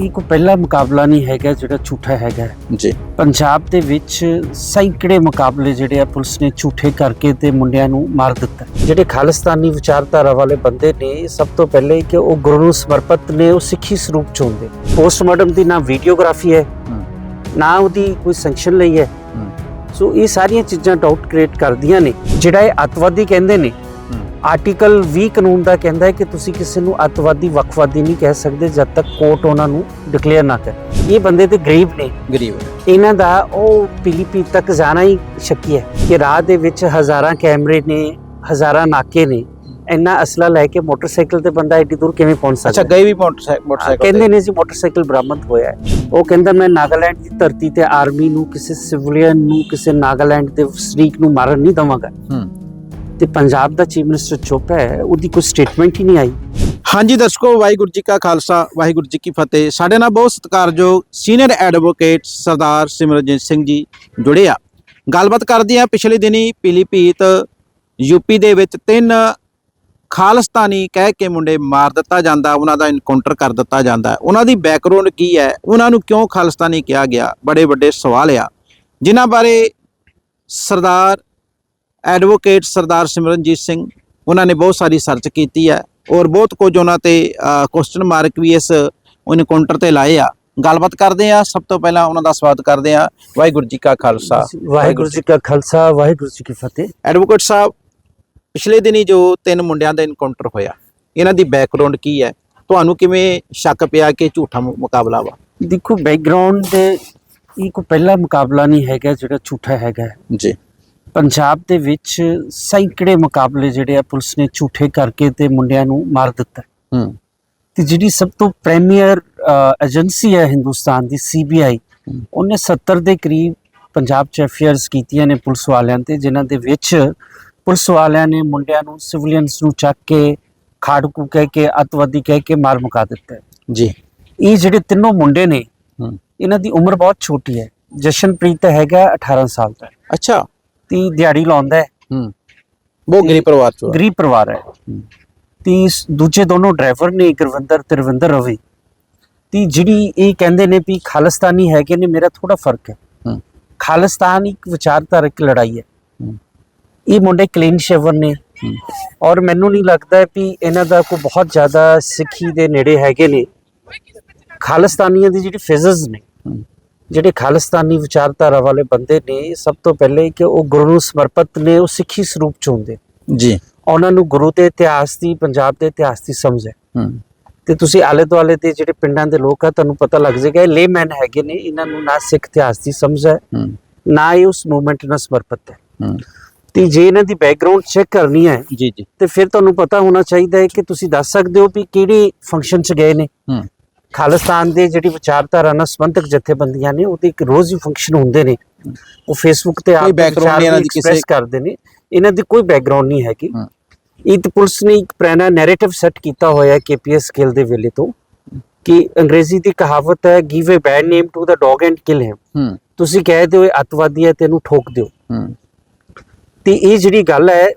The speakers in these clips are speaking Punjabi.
ਇਹ ਕੋਈ ਪਹਿਲਾ ਮੁਕਾਬਲਾ ਨਹੀਂ ਹੈਗਾ ਜਿਹੜਾ ਝੂਠਾ ਹੈਗਾ। ਜੀ। ਪੰਜਾਬ ਦੇ ਵਿੱਚ ਸੈਂਕੜੇ ਮੁਕਾਬਲੇ ਜਿਹੜੇ ਆ ਪੁਲਿਸ ਨੇ ਝੂਠੇ ਕਰਕੇ ਤੇ ਮੁੰਡਿਆਂ ਨੂੰ ਮਾਰ ਦਿੱਤਾ। ਜਿਹੜੇ ਖਾਲਿਸਤਾਨੀ ਵਿਚਾਰਧਾਰਾ ਵਾਲੇ ਬੰਦੇ ਨੇ ਸਭ ਤੋਂ ਪਹਿਲੇ ਕਿ ਉਹ ਗੁਰੂ ਨੂੰ ਸਮਰਪਿਤ ਨੇ ਉਹ ਸਿੱਖੀ ਸਰੂਪ ਚ ਹੁੰਦੇ। ਪੋਸਟਮਾਰਟਮ ਦੀ ਨਾ ਵੀਡੀਓਗ੍ਰਾਫੀ ਹੈ। ਨਾ ਉਹਦੀ ਕੋਈ ਸੈਂਕਸ਼ਨ ਲਈ ਹੂੰ। ਸੋ ਇਹ ਸਾਰੀਆਂ ਚੀਜ਼ਾਂ ਡਾਊਟ ਕ੍ਰੀਏਟ ਕਰਦੀਆਂ ਨੇ। ਜਿਹੜਾ ਇਹ ਅੱਤਵਾਦੀ ਕਹਿੰਦੇ ਨੇ ਆਰਟੀਕਲ 20 ਕਾਨੂੰਨ ਦਾ ਕਹਿੰਦਾ ਹੈ ਕਿ ਤੁਸੀਂ ਕਿਸੇ ਨੂੰ ਅੱਤਵਾਦੀ ਵੱਖਵਾਦੀ ਨਹੀਂ ਕਹਿ ਸਕਦੇ ਜਦ ਤੱਕ ਕੋਰਟ ਉਹਨਾਂ ਨੂੰ ਡਿਕਲੇਅਰ ਨਾ ਕਰੇ। ਇਹ ਬੰਦੇ ਤੇ ਗਰੀਬ ਨੇ। ਗਰੀਬ ਇਹਨਾਂ ਦਾ ਉਹ ਪੀਲੀਪੀ ਤੱਕ ਜਾਣਾ ਹੀ ਸ਼ੱਕੀ ਹੈ ਕਿ ਰਾਹ ਦੇ ਵਿੱਚ ਹਜ਼ਾਰਾਂ ਕੈਮਰੇ ਨੇ ਹਜ਼ਾਰਾਂ ਨਾਕੇ ਨੇ। ਇੰਨਾ ਅਸਲਾ ਲੈ ਕੇ ਮੋਟਰਸਾਈਕਲ ਤੇ ਬੰਦਾ ਏਡੀ ਦੂਰ ਕਿਵੇਂ ਪਹੁੰਚ ਅੱਛਾ ਸਕਦਾ ਗਏ ਵੀ ਮੋਟਰਸਾਈਕਲ ਮੋਟਰਸਾਈਕਲ ਕਹਿੰਦੇ ਨੇ ਜੀ ਮੋਟਰਸਾਈਕਲ ਬਰਾਮਦ ਹੋਇਆ ਹੈ। ਉਹ ਕਹਿੰਦਾ ਮੈਂ ਨਾਗਾਲੈਂਡ ਦੀ ਧਰਤੀ ਤੇ ਆਰਮੀ ਨੂੰ ਕਿਸੇ ਸਿਵਲੀਅਨ ਨੂੰ ਕਿਸੇ ਨਾਗਾਲੈਂਡ ਦੇ ਵਸਨੀਕ ਨੂੰ ਮਾਰਨ ਨਹੀਂ ਦਵਾਂਗਾ। ਹੂੰ। ਤੇ ਪੰਜਾਬ ਦਾ ਚੀਫ ਮਿਨਿਸਟਰ ਚੁੱਪ ਹੈ, ਉਹਦੀ ਕੋਈ ਸਟੇਟਮੈਂਟ ਹੀ ਨਹੀਂ ਆਈ। ਹਾਂਜੀ, ਦਰਸ਼ਕੋ, ਵਾਹਿਗੁਰੂ ਜੀ ਕਾ ਖਾਲਸਾ, ਵਾਹਿਗੁਰੂ ਜੀ ਕੀ ਫਤਿਹ। ਸਾਡੇ ਨਾਲ ਬਹੁਤ ਸਤਿਕਾਰਯੋਗ ਸੀਨੀਅਰ ਐਡਵੋਕੇਟ ਸਰਦਾਰ ਸਿਮਰਜੀਤ ਸਿੰਘ ਜੀ ਜੁੜੇ ਆ। ਗੱਲਬਾਤ ਕਰਦੇ ਆ ਪਿਛਲੇ ਦਿਨੀ ਪੀਲੀਭੀਤ ਯੂਪੀ ਦੇ ਵਿੱਚ ਤਿੰਨ ਖਾਲਸਤਾਨੀ ਕਹਿ ਕੇ ਮੁੰਡੇ ਮਾਰ ਦਿੱਤਾ ਜਾਂਦਾ, ਉਹਨਾਂ ਦਾ ਇਨਕਾਊਂਟਰ ਕਰ ਦਿੱਤਾ ਜਾਂਦਾ। ਉਹਨਾਂ ਦੀ ਬੈਕਗ੍ਰਾਉਂਡ ਕੀ ਹੈ, ਉਹਨਾਂ ਨੂੰ ਕਿਉਂ ਖਾਲਿਸਤਾਨੀ ਕਿਹਾ ਗਿਆ? ਬੜੇ ਵੱਡੇ ਸਵਾਲ ਆ। ਜਿਨ੍ਹਾਂ ਬਾਰੇ ਸਰਦਾਰ ਐਡਵੋਕੇਟ ਸਰਦਾਰ ਸਿਮਰਨਜੀਤ ਸਿੰਘ ਉਹਨਾਂ ਨੇ ਬਹੁਤ ਸਾਰੀ ਸਰਚ ਕੀਤੀ ਹੈ ਔਰ ਬਹੁਤ ਕੁਝ ਉਹਨਾਂ ਤੇ ਕੁਐਸਚਨ ਮਾਰਕ ਵੀ ਇਸ ਇਨਕਾਊਂਟਰ ਤੇ ਲਾਏ ਆ। ਗੱਲਬਾਤ ਕਰਦੇ ਆ ਸਭ ਤੋਂ ਪਹਿਲਾਂ ਉਹਨਾਂ ਦਾ ਸਵਾਗਤ ਕਰਦੇ ਆ ਵਾਹਿਗੁਰੂ ਜੀ ਕਾ ਖਾਲਸਾ। ਵਾਹਿਗੁਰੂ ਜੀ ਕਾ ਖਾਲਸਾ ਵਾਹਿਗੁਰੂ ਜੀ ਕੀ ਫਤਿਹ। ਐਡਵੋਕੇਟ ਸਾਹਿਬ ਪਿਛਲੇ ਦਿਨੀ ਜੋ ਤਿੰਨ ਮੁੰਡਿਆਂ ਦਾ ਇਨਕਾਊਂਟਰ ਹੋਇਆ ਇਹਨਾਂ ਦੀ ਬੈਕਗ੍ਰਾਉਂਡ ਕੀ ਹੈ? ਤੁਹਾਨੂੰ ਕਿਵੇਂ ਸ਼ੱਕ ਪਿਆ ਕਿ ਝੂਠਾ ਮੁਕਾਬਲਾ ਵਾ? ਦੇਖੋ ਬੈਕਗ੍ਰਾਉਂਡ ਦੇ ਇਹ ਕੋਈ ਪਹਿਲਾ ਮੁਕਾਬਲਾ ਨਹੀਂ ਹੈਗਾ ਜਿਹੜਾ ਝੂਠਾ ਹੈਗਾ। ਜੀ। ਪੰਜਾਬ ਦੇ ਵਿੱਚ ਸੈਂਕੜੇ ਮੁਕਾਬਲੇ ਜਿਹੜੇ ਆ ਪੁਲਿਸ ਨੇ ਝੂਠੇ ਕਰਕੇ ਤੇ ਮੁੰਡਿਆਂ ਨੂੰ ਮਾਰ ਦਿੱਤਾ। ਹੂੰ। ਤੇ ਜਿਹੜੀ ਸਭ ਤੋਂ ਪ੍ਰੀਮੀਅਰ ਏਜੰਸੀ ਹੈ ਹਿੰਦੁਸਤਾਨ ਦੀ ਸੀਬੀਆਈ। ਉਹਨੇ 70 ਦੇ ਕਰੀਬ ਪੰਜਾਬ ਚ ਐਫਆਈਆਰਸ ਕੀਤੀਆਂ ਨੇ ਪੁਲਿਸ ਵਾਲਿਆਂ ਤੇ ਜਿਨ੍ਹਾਂ ਦੇ ਵਿੱਚ ਪੁਲਿਸ ਵਾਲਿਆਂ ਨੇ ਮੁੰਡਿਆਂ ਨੂੰ ਸਿਵਲੀਅਨਸ ਨੂੰ ਚੱਕ ਕੇ ਖਾੜਕੂ ਕਹਿ ਕੇ ਅੱਤਵਾਦੀ ਕਹਿ ਕੇ ਮਾਰ ਮੁਕਾ ਦਿੱਤਾ। ਜੀ। ਇਹ ਜਿਹੜੇ ਤਿੰਨੋਂ ਮੁੰਡੇ ਨੇ ਇਹਨਾਂ ਦੀ ਉਮਰ ਬਹੁਤ ਛੋਟੀ ਹੈ। ਜਸ਼ਨਪ੍ਰੀਤ ਹੈਗਾ 18 ਸਾਲ ਦਾ। ਅੱਛਾ। ਤੇ ਦਿਹਾੜੀ ਲਾਉਂਦਾ ਹੈ ਹੂੰ ਬਹੁਤ ਗਰੀਬ ਪਰਿਵਾਰ ਚੋਂ। ਗਰੀਬ ਪਰਿਵਾਰ ਹੈ ਤੇ ਦੂਜੇ ਦੋਨੋਂ ਡਰਾਈਵਰ ਨੇ ਗੁਰਵਿੰਦਰ ਤੇ ਰਵਿੰਦਰ ਰਵੀ ਤੇ ਜਿਹੜੀ ਇਹ ਕਹਿੰਦੇ ਨੇ ਵੀ ਖਾਲਿਸਤਾਨੀ ਹੈਗੇ ਨੇ ਮੇਰਾ ਥੋੜਾ ਫ਼ਰਕ ਹੈ ਹੂੰ। ਖਾਲਿਸਤਾਨ ਇੱਕ ਵਿਚਾਰਧਾਰਕ ਲੜਾਈ ਹੈ। ਇਹ ਮੁੰਡੇ ਕਲੀਨ ਸ਼ੇਵਰ ਨੇ। ਔਰ ਮੈਨੂੰ ਨਹੀਂ ਲੱਗਦਾ ਵੀ ਇਹਨਾਂ ਦਾ ਕੋਈ ਬਹੁਤ ਜ਼ਿਆਦਾ ਸਿੱਖੀ ਦੇ ਨੇੜੇ ਹੈਗੇ ਨੇ ਖਾਲਿਸਤਾਨੀਆਂ ਦੀ ਜਿਹੜੀ ਫਿਜ਼ਜ਼ ਨੇ। ਜਿਹੜੇ ਖਾਲਿਸਤਾਨੀ ਵਿਚਾਰਧਾਰਾ ਵਾਲੇ ਬੰਦੇ ਨੇ ਸਭ ਤੋਂ ਪਹਿਲੇ ਕਿ ਉਹ ਗੁਰੂ ਨੂੰ ਸਮਰਪਿਤ ਨੇ ਉਹ ਸਿੱਖੀ ਸਰੂਪ ਚ ਹੁੰਦੇ ਜੀ। ਉਹਨਾਂ ਨੂੰ ਗੁਰੂ ਦੇ ਇਤਿਹਾਸ ਦੀ ਪੰਜਾਬ ਦੇ ਇਤਿਹਾਸ ਦੀ ਸਮਝ ਹੈ। ਤੇ ਤੁਸੀਂ ਆਲੇ ਦੁਆਲੇ ਦੇ ਜਿਹੜੇ ਪਿੰਡਾਂ ਦੇ ਲੋਕ ਆ ਤੁਹਾਨੂੰ ਪਤਾ ਲੱਗ ਜਾਏਗਾ ਇਹ ਲੇਮੈਨ ਹੈਗੇ ਨੇ ਇਹਨਾਂ ਨੂੰ ਨਾ ਸਿੱਖ ਇਤਿਹਾਸ ਦੀ ਸਮਝ ਹੈ ਨਾ ਹੀ ਉਸ ਮੂਵਮੈਂਟ ਨਾਲ ਸਮਰਪਿਤ ਹੈ। ਤੇ ਜੇ ਇਹਨਾਂ ਦੀ ਬੈਕਗ੍ਰਾਉਂਡ ਚੈੱਕ ਕਰਨੀ ਹੈ ਜੀ ਜੀ। ਤੇ ਫਿਰ ਤੁਹਾਨੂੰ ਪਤਾ ਹੋਣਾ ਚਾਹੀਦਾ ਹੈ ਕਿ ਤੁਸੀਂ ਦੱਸ ਸਕਦੇ ਹੋ ਵੀ ਕਿਹੜੇ ਫੰਕਸ਼ਨ 'ਚ ਗਏ ਨੇ। ਖਾਲਿਸਤਾਨ ਦੇ ਜਿਹੜੀ ਵਿਚਾਰਧਾਰਾ ਨਾਲ ਸੰਬੰਧਕ ਜਥੇਬੰਦੀਆਂ ਨੇ ਉਹਦੇ ਇੱਕ ਰੋਜ਼ ਹੀ ਫੰਕਸ਼ਨ ਹੁੰਦੇ ਨੇ। ਉਹ ਫੇਸਬੁੱਕ ਤੇ ਆਪ ਨਹੀਂ ਇਹਨਾਂ ਦੀ ਕਿਸੇ- ਕਰਦੇ ਨੇ। ਇਹਨਾਂ ਦੀ ਕੋਈ ਬੈਕਗ੍ਰਾਉਂਡ ਨਹੀਂ ਹੈਗੀ। ਹੂੰ। ਇਹ ਪੁਲਿਸ ਨੇ ਇੱਕ ਪੁਰਾਣਾ ਨੈਰੇਟਿਵ ਸੈੱਟ ਕੀਤਾ ਹੋਇਆ ਹੈ ਕੇਪੀਐਸ ਸਕਿੱਲ ਦੇ ਵੇਲੇ ਤੋਂ ਕਿ ਅੰਗਰੇਜ਼ੀ ਦੀ ਕਹਾਵਤ ਹੈ give a bad name to the dog and kill him ਹੂੰ। ਤੁਸੀਂ ਕਹਿ ਦਿਓ ਇਹ ਅੱਤਵਾਦੀ ਹੈ ਤੈਨੂੰ ਠੋਕ ਦਿਓ। ਹੂੰ। ਤੇ ਇਹ ਜਿਹੜੀ ਗੱਲ ਹੈ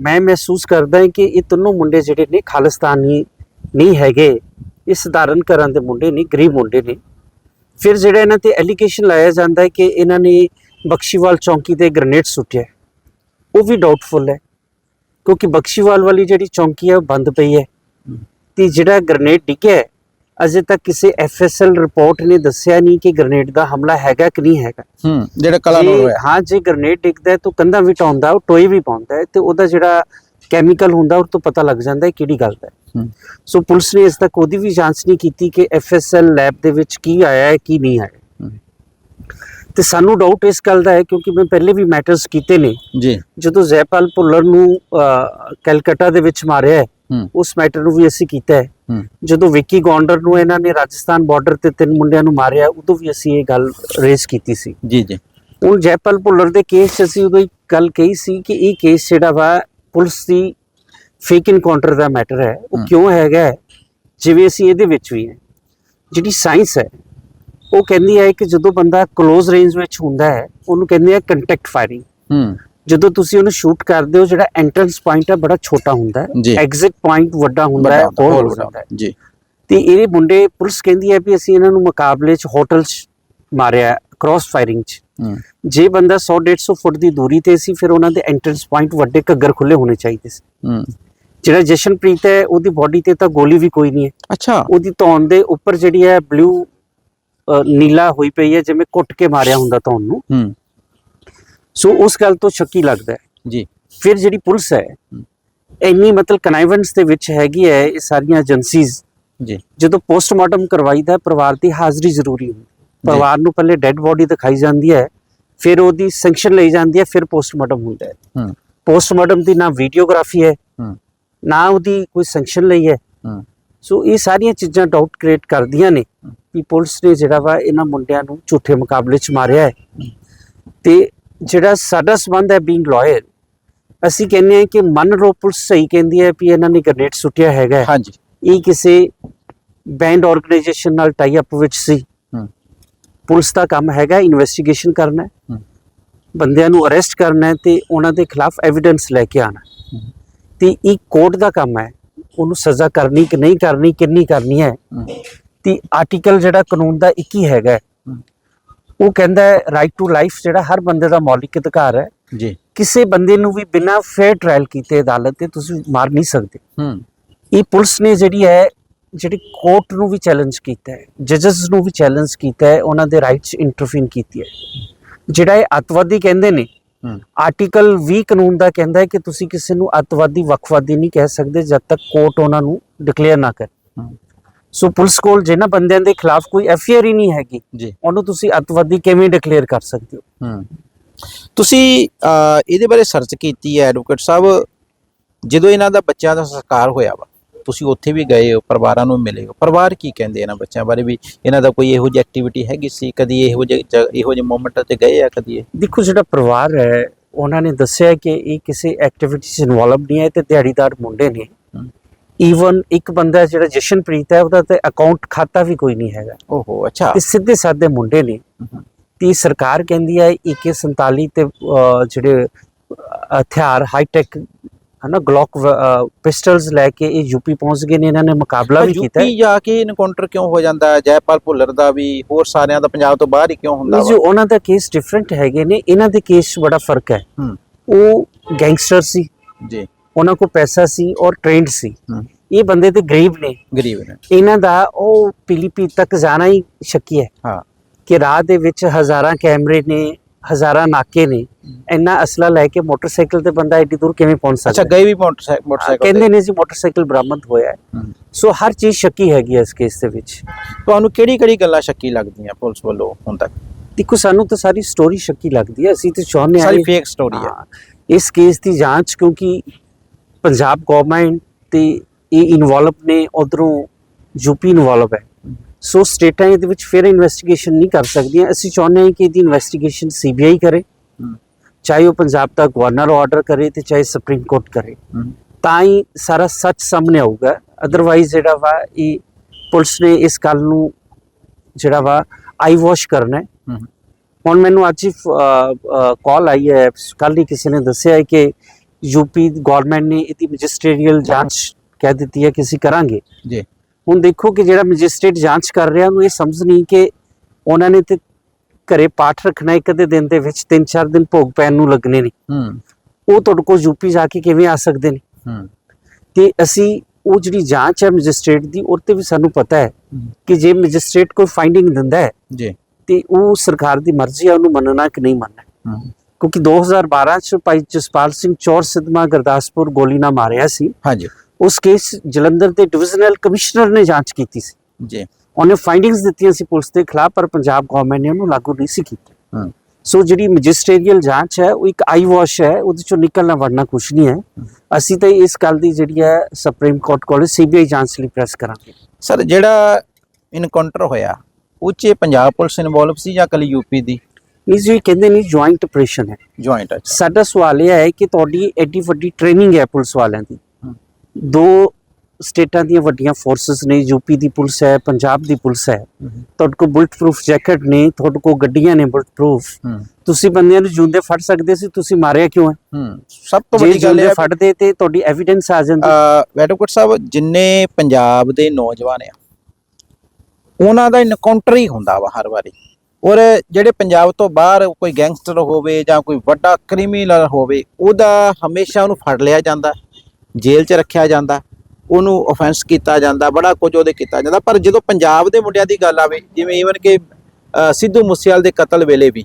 ਮੈਂ ਮਹਿਸੂਸ ਕਰਦਾ ਹਾਂ ਕਿ ਇਹ ਤਿੰਨੋਂ ਮੁੰਡੇ ਜਿਹੜੇ ਨੇ ਖਾਲਿਸਤਾਨੀ ਨਹੀਂ ਹੈਗੇ। ਇਹ ਸਧਾਰਨ ਘਰਾਂ ਦੇ ਮੁੰਡੇ ਨਹੀਂ ਗਰੀਬ ਮੁੰਡੇ ਨੇ। ਫਿਰ ਜਿਹੜਾ ਇਹਨਾਂ ਤੇ ਐਲੀਗੇਸ਼ਨ ਲਾਇਆ ਜਾਂਦਾ ਹੈ ਕਿ ਇਹਨਾਂ ਨੇ ਬਖਸ਼ੀਵਾਲ ਚੌਂਕੀ ਤੇ ਗ੍ਰਨੇਡ ਸੁੱਟਿਆ। ਉਹ ਵੀ ਡਾਊਟਫੁਲ ਹੈ ਕਿਉਂਕਿ ਬਖਸ਼ੀਵਾਲ ਵਾਲੀ ਜਿਹੜੀ ਚੌਂਕੀ ਹੈ ਉਹ ਬੰਦ ਪਈ ਹੈ। ਤੇ ਜਿਹੜਾ ਗ੍ਰਨੇਡ ਡਿੱਗਿਆ ਅਜੇ ਤੱਕ ਕਿਸੇ ਐਫਐਸਐਲ ਰਿਪੋਰਟ ਨੇ ਦੱਸਿਆ ਨਹੀਂ ਕਿ ਗ੍ਰਨੇਡ ਦਾ ਹਮਲਾ ਹੈਗਾ ਕਿ ਨਹੀਂ ਹੈਗਾ। ਹੂੰ ਜਿਹੜਾ ਕਲਾ ਨੂੰ ਹੋਇਆ। ਹਾਂ ਜੇ ਗ੍ਰਨੇਡ ਡਿੱਗਦਾ ਹੈ ਤਾਂ ਕੰਧਾਂ ਵੀ ਟਾਉਂਦਾ ਉਹ ਟੋਏ ਵੀ ਪਾਉਂਦਾ ਹੈ ਤੇ ਉਹਦਾ ਜਿਹੜਾ ਕੈਮੀਕਲ ਹੁੰਦਾ ਉਹ ਤੋਂ ਪਤਾ ਲੱਗ ਜਾਂਦਾ ਹੈ ਕਿਹੜੀ ਗੱਲ ਹੂੰ। ਸੋ ਪੁਲਿਸ ਨੇ ਇਸ ਤੱਕ ਉਹਦੀ ਵੀ ਜਾਂਚ ਨਹੀਂ ਕੀਤੀ ਕਿ ਐਫਐਸਐਲ ਲੈਬ ਦੇ ਵਿੱਚ ਕੀ ਆਇਆ ਹੈ ਕੀ ਨਹੀਂ ਆਇਆ। ਤੇ ਸਾਨੂੰ ਡਾਊਟ ਇਸ ਗੱਲ ਦਾ ਹੈ ਕਿਉਂਕਿ ਮੈਂ ਪਹਿਲੇ ਵੀ ਮੈਟਰਸ ਕੀਤੇ ਨੇ। ਜੀ। ਜਦੋਂ ਜ਼ੈਪਾਲ ਭੁੱਲਰ ਨੂੰ ਕੈਲਕੱਟਾ ਦੇ ਵਿੱਚ ਮਾਰਿਆ ਹੈ ਉਸ ਮੈਟਰ ਨੂੰ ਵੀ ਅਸੀਂ ਕੀਤਾ ਹੈ। ਜਦੋਂ ਵਿੱਕੀ ਗੌਂਡਰ ਨੂੰ ਇਹਨਾਂ ਨੇ ਰਾਜਸਥਾਨ ਬਾਰਡਰ ਤੇ ਤਿੰਨ ਮੁੰਡਿਆਂ ਨੂੰ ਮਾਰਿਆ ਉਦੋਂ ਵੀ ਅਸੀਂ ਇਹ ਗੱਲ ਰੇਜ਼ ਕੀਤੀ ਸੀ। ਜੀ ਜੀ। ਹੁਣ ਜੈਪਾਲ ਭੁੱਲਰ ਦੇ ਕੇਸ 'ਚ ਅਸੀਂ ਉਦੋਂ ਇੱਕ ਗੱਲ ਕਹੀ ਸੀ ਕਿ ਇਹ ਕੇਸ ਜਿਹੜਾ ਵਾ ਪੁਲਿਸ ਦੀ ਫੇਕ ਇਨਕਾਊਂਟਰ ਦਾ ਮੈਟਰ ਹੈ ਉਹ। ਕਿਉਂ ਹੈਗਾ? ਜਿਵੇਂ ਅਸੀਂ ਇਹਦੇ ਵਿੱਚ ਵੀ ਹੈ। ਜਿਹੜੀ ਸਾਇੰਸ ਹੈ ਉਹ ਕਹਿੰਦੀ ਹੈ ਕਿ ਜਦੋਂ ਬੰਦਾ ক্লোਜ਼ ਰੇਂਜ ਵਿੱਚ ਹੁੰਦਾ ਹੈ ਉਹਨੂੰ ਕਹਿੰਦੇ ਆ ਕੰਟੈਕਟ ਫਾਇਰਿੰਗ ਹੂੰ ਜਦੋਂ ਤੁਸੀਂ ਉਹਨੂੰ ਸ਼ੂਟ ਕਰਦੇ ਹੋ ਜਿਹੜਾ ਐਂਟਰੈਂਸ ਪੁਆਇੰਟ ਹੈ ਬੜਾ ਛੋਟਾ ਹੁੰਦਾ। ਹੈ। ਐਗਜ਼ਿਟ ਪੁਆਇੰਟ ਵੱਡਾ ਹੁੰਦਾ ਹੈ ਹੋਰ ਹੋਰ ਹੋ। ਜੀ। ਤੇ ਇਹ ਮੁੰਡੇ ਪੁਲਿਸ ਕਹਿੰਦੀ ਹੈ ਵੀ ਅਸੀਂ ਇਹਨਾਂ ਨੂੰ ਮੁਕਾਬਲੇ 'ਚ ਹੋਟਲ 'ਚ ਮਾਰਿਆ ਕ੍ਰਾਸ ਫਾਇਰਿੰਗ 'ਚ। ਜੇ ਬੰਦਾ 100 150 ਫੁੱਟ ਦੀ ਦੂਰੀ ਤੇ ਸੀ ਫਿਰ ਉਹਨਾਂ ਦੇ ਐਂਟਰੈਂਸ ਪੁਆਇੰਟ ਵੱਡੇ ਘੱਗਰ ਖੁੱਲੇ ਹੋਣੇ ਚਾਹੀਦੇ ਸੀ। ਜਿਹੜਾ ਜਸ਼ਨਪ੍ਰੀਤ ਹੈ ਉਹਦੀ ਬਾਡੀ ਤੇ ਤਾਂ ਗੋਲੀ ਵੀ ਕੋਈ ਨਹੀਂ ਹੈ। ਅੱਛਾ। ਉਹਦੀ ਧੌਣ ਦੇ ਉੱਪਰ ਜਿਹੜੀ ਹੈ ਬਲੂ ਨੀਲਾ ਹੋਈ ਪਈ ਹੈ ਜਿਵੇਂ ਕੁੱਟ ਕੇ ਮਾਰਿਆ ਹੁੰਦਾ ਧੌਣ ਨੂੰ। ਹੂੰ। ਸੋ ਉਸ ਗੱਲ ਤੋਂ ਸ਼ੱਕੀ ਲੱਗਦਾ ਹੈ। ਜੀ। ਫਿਰ ਜਿਹੜੀ ਪੁਲਿਸ ਹੈ ਇੰਨੀ ਮਤਲਬ ਕਨਾਈਵੈਂਸ ਦੇ ਵਿੱਚ ਹੈਗੀ ਹੈ ਇਹ ਸਾਰੀਆਂ ਏਜੰਸੀਜ਼ ਜੀ। ਜਦੋਂ ਪੋਸਟਮਾਰਟਮ ਕਰਵਾਈਦਾ ਪਰਿਵਾਰ ਦੀ ਹਾਜ਼ਰੀ ਜ਼ਰੂਰੀ ਹੁੰਦੀ ਹੈ। ਪਰਿਵਾਰ ਨੂੰ ਪਹਿਲੇ ਡੈੱਡ ਬੋਡੀ ਦਿਖਾਈ ਜਾਂਦੀ ਹੈ ਫਿਰ ਉਹਦੀ ਸੈਂਕਸ਼ਨ ਲਈ ਜਾਂਦੀ ਹੈ ਫਿਰ ਪੋਸਟਮਾਰਟਮ ਹੁੰਦਾ ਹੈ। ਹੂੰ। ਪੋਸਟਮਾਰਟਮ ਦੀ ਨਾ ਵੀਡੀਓਗ੍ਰਾਫੀ ਹੂੰ। ਨਾ ਉਹਦੀ ਕੋਈ ਸੈਂਕਸ਼ਨ ਲਈ ਹੈ। ਸੋ ਇਹ ਸਾਰੀਆਂ ਚੀਜ਼ਾਂ ਡਾਊਟ ਕ੍ਰੀਏਟ ਕਰਦੀਆਂ ਨੇ ਕਿ ਪੁਲਿਸ ਨੇ ਜਿਹੜਾ ਵਾ ਇਹਨਾਂ ਮੁੰਡਿਆਂ ਨੂੰ ਝੂਠੇ ਮੁਕਾਬਲੇ 'ਚ ਮਾਰਿਆ ਹੈ। ਤੇ ਜਿਹੜਾ ਸਾਡਾ ਸਬੰਧ ਹੈ ਬੀਇੰਗ ਲਾਇਰ ਅਸੀਂ ਕਹਿੰਦੇ ਹਾਂ ਕਿ ਮੰਨ ਲਓ ਪੁਲਿਸ ਸਹੀ ਕਹਿੰਦੀ ਹੈ ਵੀ ਇਹਨਾਂ ਨੇ ਗ੍ਰਨੇਡ ਸੁੱਟਿਆ ਹੈਗਾ। ਹਾਂਜੀ। ਇਹ ਕਿਸੇ ਬੈਂਡ ਆਰਗੇਨਾਈਜੇਸ਼ਨ ਨਾਲ ਟਾਈ ਅਪ ਵਿੱਚ ਸੀ। ਪੁਲਿਸ ਦਾ ਕੰਮ ਹੈਗਾ ਇਨਵੈਸਟੀਗੇਸ਼ਨ ਕਰਨਾ ਬੰਦਿਆਂ ਨੂੰ ਅਰੈਸਟ ਕਰਨਾ ਤੇ ਉਹਨਾਂ ਦੇ ਖਿਲਾਫ ਐਵੀਡੈਂਸ ਲੈ ਕੇ ਆਣਾ। ਤੇ ਇਹ ਕੋਰਟ ਦਾ ਕੰਮ ਹੈ। ਉਹਨੂੰ ਸਜ਼ਾ ਕਰਨੀ ਕਿ ਨਹੀਂ ਕਰਨੀ ਕਿੰਨੀ ਕਰਨੀ ਹੈ। ਤੇ ਆਰਟੀਕਲ ਜਿਹੜਾ ਕਾਨੂੰਨ ਦਾ 21 ਹੈਗਾ। ਉਹ ਕਹਿੰਦਾ ਹੈ ਰਾਈਟ ਟੂ ਲਾਈਫ ਜਿਹੜਾ ਹਰ ਬੰਦੇ ਦਾ ਮੌਲਿਕ ਅਧਿਕਾਰ ਹੈ। ਜੀ। ਕਿਸੇ ਬੰਦੇ ਨੂੰ ਵੀ ਬਿਨਾਂ ਫੇਅਰ ਟ੍ਰਾਇਲ ਕੀਤੇ ਅਦਾਲਤ ਤੇ ਤੁਸੀਂ ਮਾਰ ਨਹੀਂ ਸਕਦੇ। ਹੂੰ। ਇਹ ਪੁਲਿਸ ਨੇ ਜਿਹੜੀ ਹੈ ਜਿਹੜੀ ਕੋਰਟ ਨੂੰ ਵੀ ਚੈਲੰਜ ਕੀਤਾ ਹੈ ਜੱਜਸ ਨੂੰ ਵੀ ਚੈਲੰਜ ਕੀਤਾ ਹੈ ਉਹਨਾਂ ਦੇ ਰਾਈਟਸ ਇੰਟਰਫੀਨ ਕੀਤੀ ਹੈ। ਜਿਹੜਾ ਇਹ ਅੱਤਵਾਦੀ ਕਹਿੰਦੇ ਨੇ ਆਰਟੀਕਲ 20 ਕਾਨੂੰਨ ਦਾ ਕਹਿੰਦਾ ਹੈ ਕਿ ਤੁਸੀਂ ਕਿਸੇ ਨੂੰ ਅੱਤਵਾਦੀ ਵੱਖਵਾਦੀ ਨਹੀਂ ਕਹਿ ਸਕਦੇ ਜਦ ਤੱਕ ਕੋਰਟ ਉਹਨਾਂ ਨੂੰ ਡਿਕਲੇਅਰ ਨਾ ਕਰੇ। ਸੋ ਪੁਲਿਸ ਕੋਲ ਜਿਹਨਾਂ ਬੰਦਿਆਂ ਦੇ ਖਿਲਾਫ ਕੋਈ ਐਫਆਈਆਰ ਹੀ ਨਹੀਂ ਹੈਗੀ ਉਹਨੂੰ ਤੁਸੀਂ ਅੱਤਵਾਦੀ ਕਿਵੇਂ ਡਿਕਲੇਅਰ ਕਰ ਸਕਦੇ ਹੋ? ਤੁਸੀਂ ਇਹਦੇ ਬਾਰੇ ਸਰਚ ਕੀਤੀ ਹੈ ਐਡਵੋਕੇਟ ਸਾਹਿਬ ਜਦੋਂ ਇਹਨਾਂ ਦਾ ਬੱਚਿਆਂ ਦਾ ਸੰਸਕਾਰ ਹੋਇਆ ਵਾ ਤੁਸੀਂ ਉੱਥੇ ਵੀ ਗਏ ਹੋ ਪਰਿਵਾਰਾਂ ਨੂੰ ਮਿਲੇ ਹੋ। ਪਰਿਵਾਰ ਕੀ ਕਹਿੰਦੇ ਇਹਨਾਂ ਬੱਚਿਆਂ ਬਾਰੇ ਵੀ? ਇਹਨਾਂ ਦਾ ਕੋਈ ਇਹੋ ਜਿਹੀ ਐਕਟੀਵਿਟੀ ਹੈਗੀ ਸੀ? ਕਦੀ ਇਹੋ ਜਿਹੇ ਇਹੋ ਜਿਹੇ ਮੂਮੈਂਟ ਤੇ ਗਏ ਆ ਕਦੀ ਦੇਖੋ ਜਿਹੜਾ ਪਰਿਵਾਰ ਹੈ ਉਹਨਾਂ ਨੇ ਦੱਸਿਆ ਕਿ ਇਹ ਕਿਸੇ ਐਕਟੀਵਿਟੀ 'ਚ ਇਨਵੋਲਵ ਨਹੀਂ ਹੈ ਤੇ ਦਿਹਾੜੀਦਾਰ ਮੁੰਡੇ ਨੇ। ਈਵਨ ਇੱਕ ਬੰਦਾ ਜਿਹੜਾ ਜਸ਼ਨਪ੍ਰੀਤ ਹੈ ਉਹਦਾ ਤੇ ਅਕਾਊਂਟ ਖਾਤਾ ਵੀ ਕੋਈ ਨਹੀਂ ਹੈਗਾ। ਓਹੋ ਅੱਛਾ। ਤੇ ਸਿੱਧੇ ਸਾਦੇ ਮੁੰਡੇ ਨੇ। ਤੇ ਸਰਕਾਰ ਕਹਿੰਦੀ ਹੈ AK47 ਤੇ ਜਿਹੜੇ ਹਥਿਆਰ ਹਾਈ ਟੈਕ ਹਨਾ ਗਲੌਕ ਪਿਸਟਲਸ ਲੈ ਕੇ ਇਹ ਯੂਪੀ ਪਹੁੰਚ ਗਏ ਨੇ ਇਹਨਾਂ ਨੇ ਮੁਕਾਬਲਾ ਵੀ ਕੀਤਾ ਯੂਪੀ ਜਾ ਕੇ ਇਨਕਾਊਂਟਰ ਕਿਉਂ ਹੋ ਜਾਂਦਾ ਹੈ? ਜੈਪਾਲ ਭੁੱਲਰ ਦਾ ਵੀ ਹੋਰ ਸਾਰਿਆਂ ਦਾ ਪੰਜਾਬ ਤੋਂ ਬਾਹਰ ਹੀ ਕਿਉਂ ਹੁੰਦਾ ਜੋ ਉਹਨਾਂ ਦਾ ਕੇਸ ਡਿਫਰੈਂਟ ਹੈਗੇ ਨੇ ਇਹਨਾਂ ਦੇ ਕੇਸ 'ਚ ਬੜਾ ਫ਼ਰਕ ਹੈ। ਉਹ ਗੈਂਗਸਟਰ ਸੀ। ਜੀ। ਉਹਨਾਂ ਕੋਲ ਪੈਸਾ ਸੀ ਔਰ ਟ੍ਰੇਨਡ ਸੀ। ਇਹ ਬੰਦੇ ਤੇ ਗਰੀਬ ਨੇ। ਗਰੀਬ ਨੇ। ਇਹਨਾਂ ਦਾ ਉਹ ਪਿਲੀਪੀ ਤੱਕ ਜਾਣਾ ਹੀ ਸ਼ੱਕੀ ਹੈ ਹਾਂ। ਕਿ ਰਾਹ ਦੇ ਵਿੱਚ ਹਜ਼ਾਰਾਂ ਕੈਮਰੇ ਨੇ ਹਜ਼ਾਰਾਂ ਨਾਕੇ ਨੇ ਇੰਨਾ ਅਸਲਾ ਲੈ ਕੇ ਮੋਟਰਸਾਈਕਲ ਤੇ ਬੰਦਾ ਏਡੀ ਦੂਰ ਕਿਵੇਂ ਪਹੁੰਚ ਅੱਛਾ ਸਕਦਾ ਗਏ ਵੀ ਮੋਟਰਸਾਈਕਲ ਕਹਿੰਦੇ। ਨੇ ਜੀ ਮੋਟਰਸਾਈਕਲ ਬਰਾਮਦ ਹੋਇਆ ਹੈ। ਸੋ ਹਰ ਚੀਜ਼ ਸ਼ੱਕੀ ਹੈਗੀ ਇਸ ਕੇਸ ਦੇ ਵਿੱਚ। ਤੁਹਾਨੂੰ ਕਿਹੜੀ ਕਿਹੜੀ ਗੱਲਾਂ ਸ਼ੱਕੀ ਲੱਗਦੀਆਂ ਪੁਲਿਸ ਵੱਲੋਂ ਹੁਣ ਤੱਕ? ਦੇਖੋ ਸਾਨੂੰ ਤਾਂ ਸਾਰੀ ਸਟੋਰੀ ਸ਼ੱਕੀ ਲੱਗਦੀ ਹੈ। ਅਸੀਂ ਤੇ ਚਾਹੁੰਦੇ ਹਾਂ ਸਾਰੀ ਫੇਕ ਸਟੋਰੀ ਹੈ। ਇਸ ਕੇਸ ਦੀ ਜਾਂਚ ਕਿਉਂਕਿ ਪੰਜਾਬ ਗਵਰਨਮੈਂਟ ਤੇ ਇਹ ਇਨਵੋਲਵ ਨੇ ਉਧਰੋਂ ਯੂਪੀ ਇਨਵੋਲਵ ਹੈ। ਸੋ ਸਟੇਟਾਂ ਇਹਦੇ ਵਿੱਚ ਫਿਰ ਇਨਵੈਸਟੀਗੇਸ਼ਨ ਨਹੀਂ ਕਰ ਸਕਦੀਆਂ। ਅਸੀਂ ਚਾਹੁੰਦੇ ਹਾਂ ਕਿ ਇਹਦੀ ਇਨਵੈਸਟੀਗੇਸ਼ਨ ਸੀਬੀਆਈ ਕਰੇ। ਚਾਹੇ ਉਹ ਪੰਜਾਬ ਦਾ ਗਵਰਨਰ ਆਰਡਰ ਕਰੇ ਤੇ ਚਾਹੇ ਸੁਪਰੀਮ ਕੋਰਟ ਕਰੇ। ਤਾਂ ਹੀ ਸਾਰਾ ਸੱਚ ਸਾਹਮਣੇ ਆਊਗਾ। ਅਦਰਵਾਈਜ਼ ਜਿਹੜਾ ਵਾ ਇਹ ਪੁਲਿਸ ਨੇ ਇਸ ਗੱਲ ਨੂੰ ਜਿਹੜਾ ਵਾ ਆਈ ਵਾਸ਼ ਕਰਨਾ ਹੈ। ਹੁਣ ਮੈਨੂੰ ਅੱਜ ਹੀ ਕਾਲ ਆਈ ਹੈ। ਕੱਲ ਹੀ ਕਿਸੇ ਨੇ ਦੱਸਿਆ ਹੈ ਕਿ ਯੂਪੀ ਗਵਰਨਮੈਂਟ ਨੇ ਇਹਦੀ ਮੈਜਿਸਟਰੀਅਲ ਜਾਂਚ ਕਹਿ ਦਿੱਤੀ ਹੈ ਕਿ ਅਸੀਂ ਕਰਾਂਗੇ। ਜੀ। ਹੁਣ ਦੇਖੋ ਕਿ ਜਿਹੜਾ ਮੈਜਿਸਟ੍ਰੇਟ ਜਾਂਚ ਕਰ ਰਿਹਾ ਉਹਨੂੰ ਇਹ ਸਮਝ ਨਹੀਂ ਕਿ ਉਹਨਾਂ ਨੇ ਤੇ ਘਰੇ ਪਾਠ ਰੱਖਣਾ ਇੱਕ ਅੱਧੇ ਦਿਨ ਦੇ ਵਿੱਚ 3-4 ਦਿਨ ਭੋਗ ਪੈਣ ਨੂੰ ਲੱਗਣੇ ਨੇ। ਹੂੰ। ਉਹ ਤੁਹਾਡੇ ਕੋਲ ਯੂਪੀ ਜਾ ਕੇ ਕਿਵੇਂ ਆ ਸਕਦੇ ਨੇ? ਹੂੰ। ਤੇ ਅਸੀਂ ਉਹ ਜਿਹੜੀ ਜਾਂਚ ਹੈ ਮੈਜਿਸਟ੍ਰੇਟ ਦੀ ਉਹ ਤੇ ਵੀ ਸਾਨੂੰ ਪਤਾ ਹੈ ਕਿ ਜੇ ਮੈਜਿਸਟ੍ਰੇਟ ਕੋਈ ਫਾਈਂਡਿੰਗ ਦਿੰਦਾ ਹੈ ਜੀ। ਤੇ ਉਹ ਸਰਕਾਰ ਦੀ ਮਰਜ਼ੀ ਹੈ ਉਹਨੂੰ ਮੰਨਣਾ ਕਿ ਨਹੀਂ ਮੰਨਣਾ। ਕਿਉਂਕਿ 2012 ਚ ਭਾਈ ਜਸਪਾਲ ਸਿੰਘ ਚੌਰ ਸਿੱਧਵਾਂ ਗੁਰਦਾਸਪੁਰ ਗੋਲੀ ਨਾਲ ਮਾਰਿਆ ਸੀ। ਹਾਂਜੀ। ਉਸ ਕੇਸ ਜਲੰਧਰ ਦੇ ਡਿਵੀਜ਼ਨਲ ਕਮਿਸ਼ਨਰ ਨੇ ਜਾਂਚ ਕੀਤੀ ਸੀ। ਜੀ। ਉਹਨੇ ਫਾਈਂਡਿੰਗਸ ਦਿੱਤੀਆਂ ਸੀ ਪੁਲਿਸ ਦੇ ਖਿਲਾਫ ਪਰ ਪੰਜਾਬ ਗਵਰਨਮੈਂਟ ਨੇ ਉਹਨੂੰ ਲਾਗੂ ਨਹੀਂ ਸੀ ਕੀਤਾ। ਸੋ ਜਿਹੜੀ ਮੈਜਿਸਟਰੀਅਲ ਜਾਂਚ ਹੈ ਉਹ ਇੱਕ ਆਈ ਵਾਸ਼ ਹੈ ਉਹਦੇ ਚੋਂ ਨਿਕਲਣਾ ਵੜਨਾ ਕੁਝ ਨਹੀਂ ਹੈ। ਅਸੀਂ ਤਾਂ ਇਸ ਗੱਲ ਦੀ ਜਿਹੜੀ ਹੈ ਸੁਪਰੀਮ ਕੋਰਟ ਕੋਲ ਸੀਬੀਆਈ ਜਾਂਚ ਲਈ ਪ੍ਰੈਸ ਕਰਾਂਗੇ। ਸਰ ਜਿਹੜਾ ਇਨਕਾਊਂਟਰ ਹੋਇਆ ਉਹ 'ਚ ਪੰਜਾਬ ਪੁਲਿਸ ਇਨਵੋਲਵ ਸੀ ਜਾਂ ਕੱਲੀ ਯੂਪੀ ਦੀ? ਨਹੀਂ ਜੀ ਕਹਿੰਦੇ ਨਹੀਂ ਜੁਆਇੰਟ ਆਪਰੇਸ਼ਨ ਹੈ। ਜੁਆਇੰਟ ਅੱਛਾ। ਸਾਡਾ ਸਵਾਲ ਇਹ ਹੈ ਕਿ ਤੁਹਾਡੀ ਐਡੀ ਵੱਡੀ ਟ੍ਰੇਨਿੰਗ ਹੈ ਪੁਲਿਸ ਵਾਲਿਆਂ ਦੀ। ਦੋ ਸਟੇਟਾਂ ਦੀਆਂ ਵੱਡੀਆਂ ਫੋਰਸਸ ਨੇ ਯੂਪੀ ਦੀ ਪੁਲਿਸ ਹੈ ਪੰਜਾਬ ਦੀ ਪੁਲਿਸ ਹੈ। ਤੁਹਾਡੇ ਕੋਲ ਬੁਲਟ ਪ੍ਰੂਫ ਜੈਕਟ ਨੇ ਤੁਹਾਡੇ ਕੋਲ ਗੱਡੀਆਂ ਨੇ ਬੁਲਟ ਪ੍ਰੂਫ ਹੂੰ। ਤੁਸੀਂ ਬੰਦਿਆਂ ਨੂੰ ਜੂੰਦੇ ਫੜ ਸਕਦੇ ਸੀ ਤੁਸੀਂ ਮਾਰਿਆ ਕਿਉਂ ਹੈ? ਹੂੰ। ਸਭ ਤੋਂ ਵੱਡੀ ਗੱਲ ਇਹ ਫੜਦੇ ਤੇ ਤੁਹਾਡੀ ਐਵੀਡੈਂਸ ਆ ਜਾਂਦੀ। ਐਡਵੋਕੇਟ ਸਾਹਿਬ ਜਿੰਨੇ ਪੰਜਾਬ ਦੇ ਨੌਜਵਾਨ ਆ ਉਹਨਾਂ ਦਾ ਇਨਕਾਊਂਟਰ ਹੀ ਹੁੰਦਾ ਵਾ ਹਰ ਵਾਰੀ। ਔਰ ਜਿਹੜੇ ਪੰਜਾਬ ਤੋਂ ਬਾਹਰ ਕੋਈ ਗੈਂਗਸਟਰ ਹੋਵੇ ਜਾਂ ਕੋਈ ਵੱਡਾ ਕ੍ਰਿਮੀਨਲ ਹੋਵੇ ਉਹਦਾ ਹਮੇਸ਼ਾ ਉਹਨੂੰ ਫੜ ਲਿਆ ਜਾਂਦਾ ਜੇਲ੍ਹ 'ਚ ਰੱਖਿਆ ਜਾਂਦਾ। ਉਹਨੂੰ ਆਫੈਂਸ ਕੀਤਾ ਜਾਂਦਾ ਬੜਾ ਕੁਝ ਉਹਦੇ ਕੀਤਾ ਜਾਂਦਾ। ਪਰ ਜਦੋਂ ਪੰਜਾਬ ਦੇ ਮੁੰਡਿਆਂ ਦੀ ਗੱਲ ਆਵੇ ਜਿਵੇਂ ਈਵਨ ਕਿ ਸਿੱਧੂ ਮੂਸੇਵਾਲ ਦੇ ਕਤਲ ਵੇਲੇ ਵੀ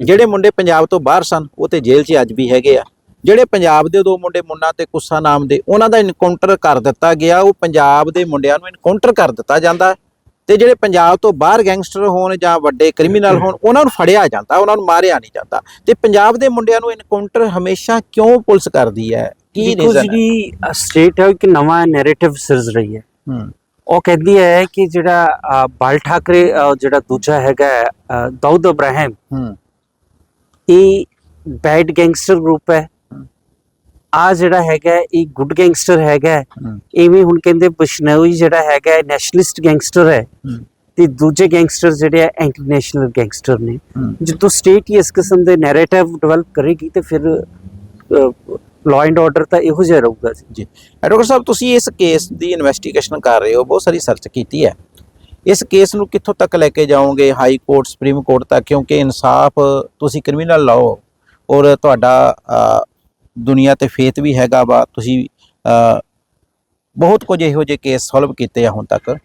ਜਿਹੜੇ ਮੁੰਡੇ ਪੰਜਾਬ ਤੋਂ ਬਾਹਰ ਸਨ ਉਹ ਤੇ ਜੇਲ੍ਹ 'ਚ ਅੱਜ ਵੀ ਹੈਗੇ ਆ। ਜਿਹੜੇ ਪੰਜਾਬ ਦੇ ਦੋ ਮੁੰਡੇ ਮੁੰਨਾ ਤੇ ਕੁੱਸਾ ਨਾਮ ਦੇ ਉਹਨਾਂ ਦਾ ਇਨਕਾਊਂਟਰ ਕਰ ਦਿੱਤਾ ਗਿਆ। ਉਹ ਪੰਜਾਬ ਦੇ ਮੁੰਡਿਆਂ ਨੂੰ ਇਨਕਾਊਂਟਰ ਕਰ ਦਿੱਤਾ ਜਾਂਦਾ। ਤੇ ਜਿਹੜੇ ਪੰਜਾਬ ਤੋਂ ਬਾਹਰ ਗੈਂਗਸਟਰ ਹੋਣ ਜਾਂ ਵੱਡੇ ਕ੍ਰਿਮੀਨਲ ਹੋਣ ਉਹਨਾਂ ਨੂੰ ਫੜਿਆ ਜਾਂਦਾ ਉਹਨਾਂ ਨੂੰ ਮਾਰਿਆ ਨਹੀਂ ਜਾਂਦਾ। ਤੇ ਪੰਜਾਬ ਦੇ ਮੁੰਡਿਆਂ ਨੂੰ ਇਨਕਾਊਂਟਰ ਹਮੇਸ਼ਾ ਕਿਉਂ ਪੁਲਿਸ ਕਰਦੀ ਹੈ? ਕੀ ਰੀਜ਼ਨ ਹੈ? ਜਿਹੜੀ ਸਟੇਟ ਹੈ ਕਿ ਨਵਾਂ ਨੈਰੇਟਿਵ ਸਿਰਜ ਰਹੀ ਹੈ। ਉਹ ਕਹਿੰਦੀ ਹੈ ਕਿ ਜਿਹੜਾ ਬਾਲ ਠਾਕਰੇ ਜਿਹੜਾ ਦੂਜਾ ਹੈਗਾ ਦਾਊਦ ਇਬਰਾਹਿਮ ਇਹ ਬੈਡ ਗੈਂਗਸਟਰ ਗਰੁੱਪ ਹੈ। ਆ ਜਿਹੜਾ ਹੈਗਾ ਇਹ ਗੁੱਡ ਗੈਂਗਸਟਰ ਹੈਗਾ। ਇਵੇਂ ਹੁਣ ਕਹਿੰਦੇ ਬਿਸ਼ਨੋਈ ਜਿਹੜਾ ਹੈਗਾ ਨੈਸ਼ਨਲਿਸਟ ਗੈਂਗਸਟਰ ਹੈ। ਤੇ ਦੂਜੇ ਗੈਂਗਸਟਰ ਜਿਹੜੇ ਆ ਐਂਟੀ ਨੈਸ਼ਨਲ ਗੈਂਗਸਟਰ ਨੇ। ਜਦੋਂ ਸਟੇਟ ਇਸ ਕਿਸਮ ਦੇ ਨੈਰੇਟਿਵ ਡਿਵੈਲਪ ਕਰੇਗੀ ਤੇ ਫਿਰ ਲਾਅ ਐਂਡ ਆਰਡਰ ਤਾਂ ਇਹੋ ਜਿਹਾ ਰਹੂਗਾ ਜੀ। ਐਡਵੋਕੇਟ ਸਾਹਿਬ, ਤੁਸੀਂ ਇਸ ਕੇਸ ਦੀ ਇਨਵੈਸਟੀਗੇਸ਼ਨ ਕਰ ਰਹੇ ਹੋ, ਬਹੁਤ ਸਾਰੀ ਸਰਚ ਕੀਤੀ ਹੈ। ਇਸ ਕੇਸ ਨੂੰ ਕਿੱਥੋਂ ਤੱਕ ਲੈ ਕੇ ਜਾਓਗੇ? ਹਾਈ ਕੋਰਟ ਸੁਪਰੀਮ ਕੋਰਟ ਤੱਕ? ਕਿਉਂਕਿ ਇਨਸਾਫ ਤੁਸੀਂ ਕ੍ਰਿਮੀਨਲ ਲਾਓ ਔਰ ਤੁਹਾਡਾ ਦੁਨੀਆ ਤੇ ਫੇਥ ਵੀ ਹੈਗਾ ਵਾ। ਤੁਸੀਂ ਬਹੁਤ ਕੁਝ ਇਹੋ ਜਿਹੇ ਕੇਸ ਸੋਲਵ ਕੀਤੇ ਆ ਹੁਣ ਤੱਕ।